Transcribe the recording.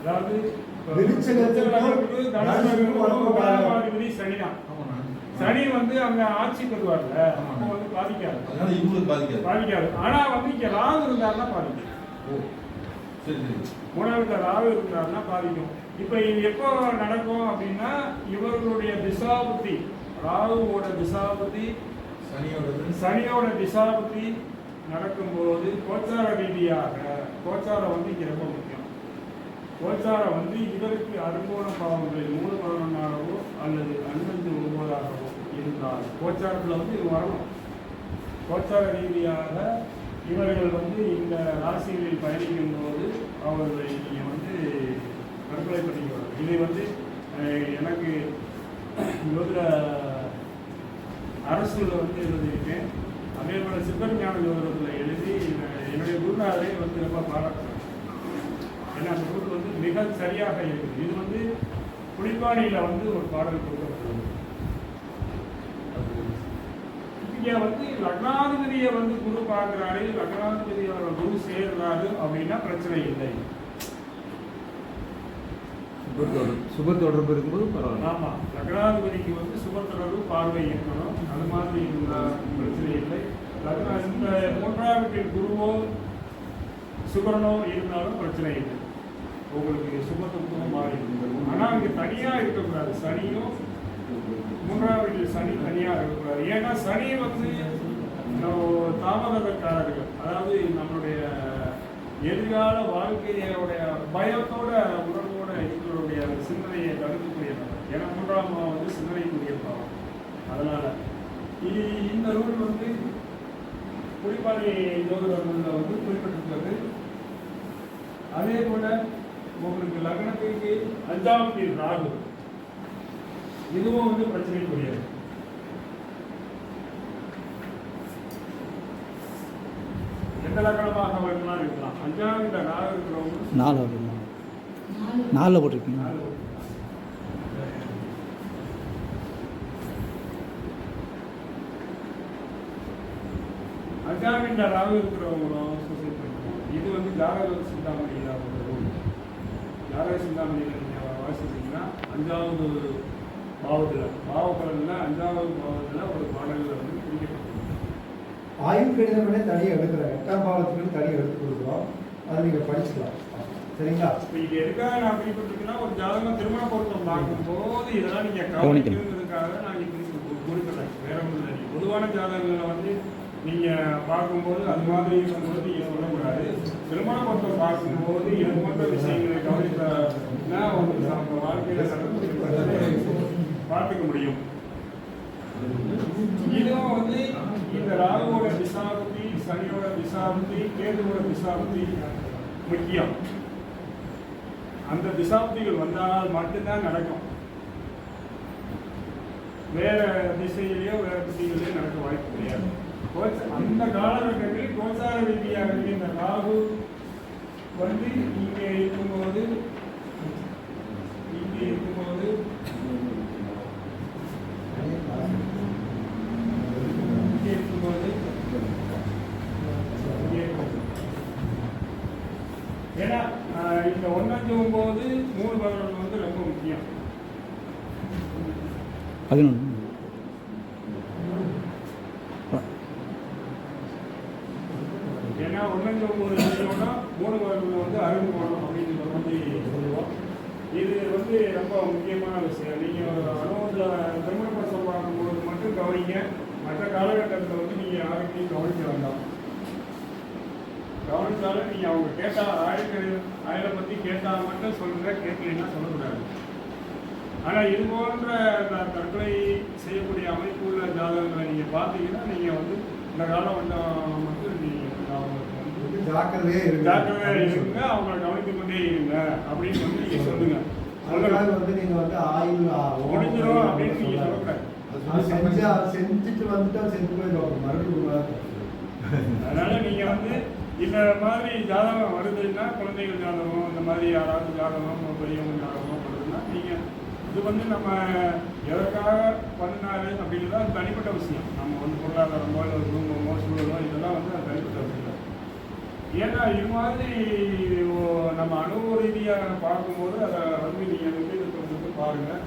அதாவது சனி வந்து அங்க ஆட்சி பெறுவார்ல. அப்போ வந்து பாதிக்காது. அதனால இவங்களுக்கு பாதிக்காது. பாதிக்காது. ஆனா வந்து இங்க ராகு இருந்தாருன்னா பாதிக்கும். ஓ சரி சரி. மூணாவது ராகு இருந்தாருன்னா பாதிக்கும். இப்போ இது எப்போ நடக்கும் அப்படின்னா இவர்களுடைய திசாபுத்தி ராகுவோட திசாபுத்தி சனியோடது. சனியோட திசாபுத்தி நடக்கும்போது கோச்சார ரீதியாக கோச்சாரம் வந்து இங்கே ரொம்ப முக்கியம். கோச்சாரம் வந்து இவருக்கு அருங்கோண பாவங்களில் மூணு பதினொன்றாகவோ அல்லது அன்பஞ்சு ஒன்பதாகவோ இருந்தால் கோச்சாரத்தில் வந்து இது வரணும். கோச்சார ரீதியாக இவர்கள் வந்து இந்த ராசிகளில் பயணிக்கும் போது அவர்களை நீங்கள் வந்து தற்கொலை பண்ணிக்கிறார் இதை வந்து எனக்கு யோகிர அரசில் வந்து எழுதியிருக்கேன். அதே போல் சித்தர் ஞான ஜோதிடத்தில் எழுதி என்னுடைய குருநாதரை வந்து ரொம்ப பாராட்டுறேன். ஏன்னா அந்த நூல் வந்து மிக சரியாக இருக்குது இது வந்து புலிப்பாணியில் வந்து ஒரு பாடல் கொடுக்கப்பட்டது. இங்கே வந்து லக்னாதிபதியை வந்து குரு பார்க்கிறாரு லக்னாதிபதியோட குரு சேர்றாரு அப்படின்னா பிரச்சனை இல்லை. சுப தொடர்பு இருக்கும்போது பரவாயில்ல. ஆமாம் லக்னாதிபதிக்கு வந்து சுப தொடர்பு பார்வை இருக்கணும். அது மாதிரி இருந்தா பிரச்சனை இல்லை. லக்னா இந்த மூன்றாம் வீட்டில் குருவோ சுக்கரனோ இருந்தாலும் பிரச்சனை இல்லை. உங்களுக்கு சுபத்துவம் மாறி இருந்தது ஆனால் இங்கே தனியாக இருக்கக்கூடாது. சனியும் மூன்றாம் வீட்டில் சனி தனியாக இருக்கக்கூடாது. ஏன்னா சனி வந்து தாமதக்காரர்கள். அதாவது நம்மளுடைய எதிர்கால வாழ்க்கையோடைய பயத்தோட உணர்வோட எங்களுடைய சிந்தனையை தடுக்கக்கூடியவர் ஏன்னா மூன்றாம் பாவம் வந்து சிந்தனைக்குரிய பாவம். அதனால இது இந்த நூல் வந்து குறிப்பாடி ஜோதிட நூலில் வந்து குறிப்பிட்டிருக்கிறது. அதே போல உங்களுக்கு லக்னத்துக்கு அஞ்சாம் வீடு ராகு. இதுவும் வந்து பிரச்சனைக்குரியது. எந்த லக்கணமாக வேணும்னா இருக்கலாம். அஞ்சாம் வீட்டில் ராகு இருக்கிறவங்க? நாலு வருமா நாலில் போட்டிருக்கீங்க. வீட்டில் ராகு இருக்கிறவங்களும் சூசைட் பண்ணிக்கலாம் இது வந்து ஜாதக சிந்தாமணியில் ஒரு ரூல் ஜாதக சிந்தாமணியில் நீங்கள் வாசிச்சீங்கன்னா அஞ்சாவது பாவத்தில் பாவப்பலனில் அஞ்சாவது பாவத்தில் ஒரு பாடல்கள் வந்து குறிக்கப்பட்டிருக்கு ஆயுள் கணிதம் தனியாக எடுக்கிறேன் எட்டாம் பாவத்துக்கு தனியாக எடுத்து கொடுக்குறோம் அதை நீங்கள் படிச்சுக்கலாம். சரிங்களா? இப்போ இது எதுக்காக நான் குறிப்பிட்டிருக்கேன்னா ஒரு ஜாதகம் திருமண பொருத்தம் பார்க்கும்போது இதெல்லாம் நீங்கள் கவனிக்கணும். கவனிக்கணுங்கிறதுக்காக நான் குறிப்பிட்டு- குறிப்பிட்டேன் வேற ஒன்றும் இல்லை. பொதுவான ஜாதகங்களை வந்து நீங்கள் பார்க்கும்போது அது மாதிரி இருக்கும்போது நீங்கள் சொல்லக்கூடாது. திருமண பொருத்தம் பார்க்கும்போது இது போன்ற விஷயங்களை கவனித்தா உங்களுக்கு நம்ம வாழ்க்கையில் நடக்கக்கூடிய பிரச்சனையை பார்த்துக்க முடியும். இதுவும் வந்து இந்த ராகுவோட திசாபுத்தி சனியோட திசாபுத்தி கேதுவோட திசாபுத்தி முக்கியம். அந்த திசாப்திகள் வந்தால் மட்டும்தான் நடக்கும். வேற திசையிலேயோ வேற திசைகளிலேயோ நடக்க வாய்ப்பு கிடையாது. கோச்ச- அந்த காலகட்டத்தில் கோச்சார ரீதியாக இந்த ராகு வந்து இங்கே இருக்கும்போது இங்கே இருக்கும்போது இங்கே இருக்கும்போது இங்கே இருக்கும்போது ஏன்னா இந்த ஒன்னஞ்சு ஒன்பது மூணு பதினொன்று வந்து ரொம்ப முக்கியம். பதினொன்று. ஏன்னா ஒன்னஞ்சு ஒன்பது தெரியும்னா மூணு பதினொன்று வந்து அருகு போகணும் அப்படிங்கிற மாதிரி சொல்லுவோம். இது வந்து ரொம்ப முக்கியமான விஷயம். நீங்கள் ஒரு அனுபவ திருமண பிரசவம் பார்க்கும்போது மட்டும் கவனிங்க. மற்ற காலகட்டத்தில் வந்து நீங்கள் யாருக்கையும் கவனிக்க வேண்டாம். கவனித்தாலும் நீங்கள் அவங்க கேட்டால் ஆயுள் ஆயுளை பற்றி கேட்டால் மட்டும் சொல்லுங்க கேட்கலைன்னா சொல்லக்கூடாது. ஆனால் இது போன்ற தற்கொலை செய்யக்கூடிய அமைப்பு உள்ள ஜாதகங்களை நீங்கள் பார்த்தீங்கன்னா நீங்கள் வந்து இந்த காலம் கொஞ்சம் வந்து நீங்கள் ஜாக்கிரதையே இருக்கு ஜாக்கிரதையாக இருங்க அவங்களை கவனித்துக் கொண்டே இருங்க அப்படின்னு வந்து நீங்கள் சொல்லுங்க. அதனால வந்து நீங்கள் வந்து ஆயுள் முடிஞ்சிடும் அப்படின்னு நீங்கள். சொல்லக்கூடாது செஞ்சு செஞ்சுட்டு வந்துட்டா செஞ்சு போயிடுவாங்க. மறுபடியும். அதனால நீங்க வந்து இந்த மாதிரி ஜாதகம் வருதுன்னா குழந்தைகள் ஜாதகம் இந்த மாதிரி யாராவது ஜாதகம் பெரியவங்க ஜாதகம் வருதுன்னா நீங்கள் இது வந்து நம்ம எதற்காக பண்ணினாரு அப்படிங்கிறது அது தனிப்பட்ட விஷயம். நம்ம வந்து பொருளாதாரமோ இல்லை குடும்பமோ சூழலோ இதெல்லாம் வந்து அது தனிப்பட்ட விஷயம். ஏன்னா இது மாதிரி ஓ, நம்ம அனுபவ ரீதியாக பார்க்கும்போது அதை வந்து நீங்கள் வந்து பாருங்கள்